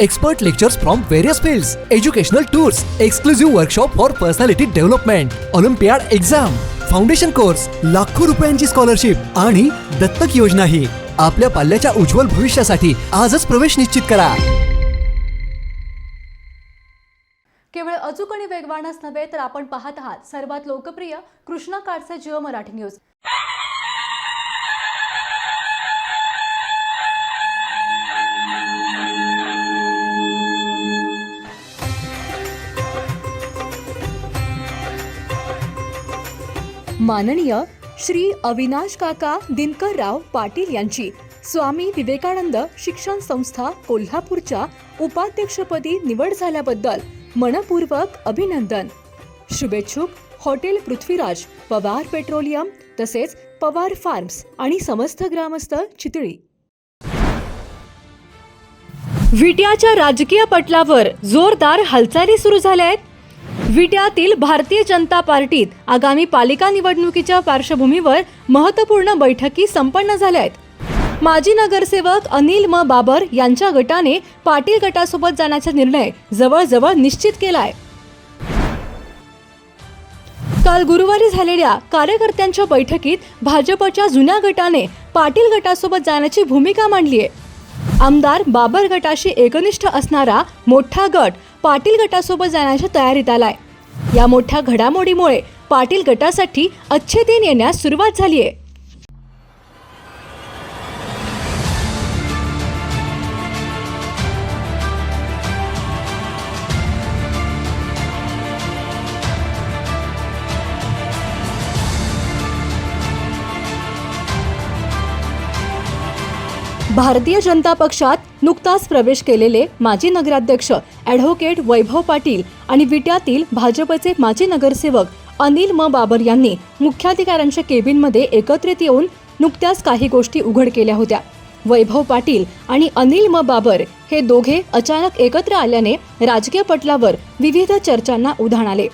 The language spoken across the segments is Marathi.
expert lectures from various fields educational tours exclusive workshop for personality development olympiad exam foundation course लाखो रुपयांची स्कॉलरशिप आणि दत्तक योजनाही. आपल्या पाल्याच्या उज्ज्वल भविष्यासाठी आजच प्रवेश निश्चित करा. केवळ अचूक आणि वेगवानच नव्हे तर आपण पाहत आहात सर्वात लोकप्रिय कृष्णा काडसे जिओ मराठी न्यूज माननीय श्री अविनाश काका दिनकरराव पाटील यांची स्वामी विवेकानंद शिक्षण संस्था कोल्हापूरच्या उपाध्यक्षपदी निवड झाल्याबद्दल मनपूर्वक अभिनंदन. शुभेच्छुक हॉटेल पृथ्वीराज पवार पेट्रोलियम तसेच पवार फार्म्स आणि समस्त ग्रामस्थ चितळी. विट्याच्या राजकीय पटलावर जोरदार हालचाली सुरू झाल्या आहेत. विट्यातील भारतीय जनता पार्टीत आगामी पालिका निवडणुकीच्या पार्श्वभूमीवर महत्त्वपूर्ण बैठकी संपन्न झाल्या आहेत. माजी नगरसेवक अनिल म. बाबर यांच्या गटाने पाटील गटासोबत जाण्याचा निर्णय जवळजवळ निश्चित केलाय काल गुरुवारी झालेल्या कार्यकर्त्यांच्या बैठकीत भाजपच्या जुन्या गटाने पाटील गटासोबत जाण्याची भूमिका मांडली आहे. आमदार बाबर गटाशी एकनिष्ठ असणारा मोठा गट पाटील गटासोबत जाण्याच्या तयारीत आलाय. या मोठ्या घडामोडीमुळे पाटील गटासाठी अच्छे दिन येण्यास सुरुवात झाली आहे भारतीय जनता पक्षात नुकताच प्रवेश केलेले माजी नगराध्यक्ष ॲडव्होकेट वैभव पाटील आणि विट्यातील भाजपचे माजी नगरसेवक अनिल म. बाबर यांनी मुख्याधिकाऱ्यांच्या केबिनमध्ये एकत्रित येऊन नुकत्याच काही गोष्टी उघड केल्या होत्या. वैभव पाटील आणि अनिल म. बाबर हे दोघे अचानक एकत्र आल्याने राजकीय पटलावर विविध चर्चांना उधाण आले.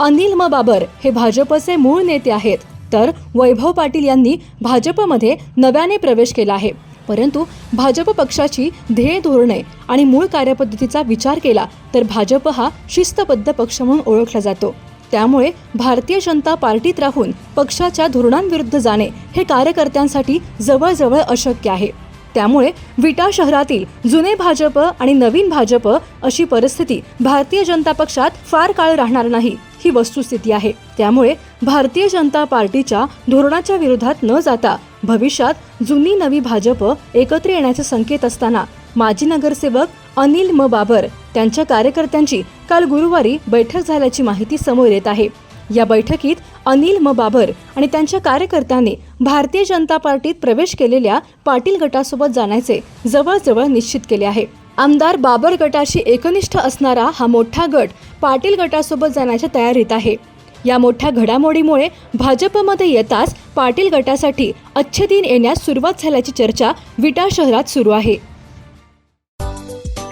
अनिल म. बाबर हे भाजपचे मूळ नेते आहेत तर वैभव पाटील यांनी भाजपमध्ये नव्याने प्रवेश केला आहे. परंतु भाजप पक्षाची ध्येय धोरणे आणि मूळ कार्यपद्धतीचा विचार केला तर भाजप हा शिस्तबद्ध पक्ष म्हणून ओळखला जातो. त्यामुळे भारतीय जनता पार्टीत राहून पक्षाच्या धोरणांविरुद्ध जाणे हे कार्यकर्त्यांसाठी जवळजवळ अशक्य आहे. त्यामुळे विटा शहरातील जुने भाजप आणि नवीन भाजप अशी परिस्थिती भारतीय जनता पक्षात फार काळ राहणार नाही ही वस्तुस्थिती आहे. त्यामुळे भारतीय जनता पार्टीच्या धोरणाच्या विरोधात न जाता भविष्यात जुनी नवी भाजप एकत्र येण्याचे संकेत असताना माजी नगरसेवक अनिल म. बाबर त्यांच्या कार्यकर्त्यांची काल गुरुवारी बैठक झाल्याची माहिती समोर येत आहे. या बैठकीत अनिल म. बाबर आणि त्यांच्या कार्यकर्त्यांनी भारतीय जनता पार्टीत प्रवेश केलेल्या पाटील गटासोबत जाण्याचे जवळजवळ निश्चित केले आहे. आमदार बाबर गटाशी एकनिष्ठ असणारा हा मोठा गट पाटील गटासोबत जाण्याच्या तयारीत आहे. या मोठ्या घडामोडीमुळे भाजपमध्ये येताच पाटील गटासाठी अच्छे दिन येण्यास सुरुवात झाल्याची चर्चा विटा शहरात सुरू आहे.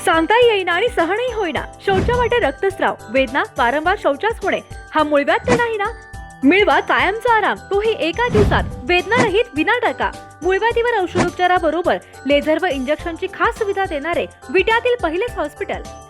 सांगता येईना आणि सहनही होईना. शौचावाटे रक्तस्राव. वेदना वारंवार शौचास होणे. हा मुळव्यात तर नाही ना? मिळवा कायमचा आराम. तोही एका दिवसात. वेदना रहित विना टाका मुळव्यातीवर औषधोपचाराबरोबर लेझर व इंजेक्शनची खास सुविधा देणारे विट्यातील पहिलेच हॉस्पिटल.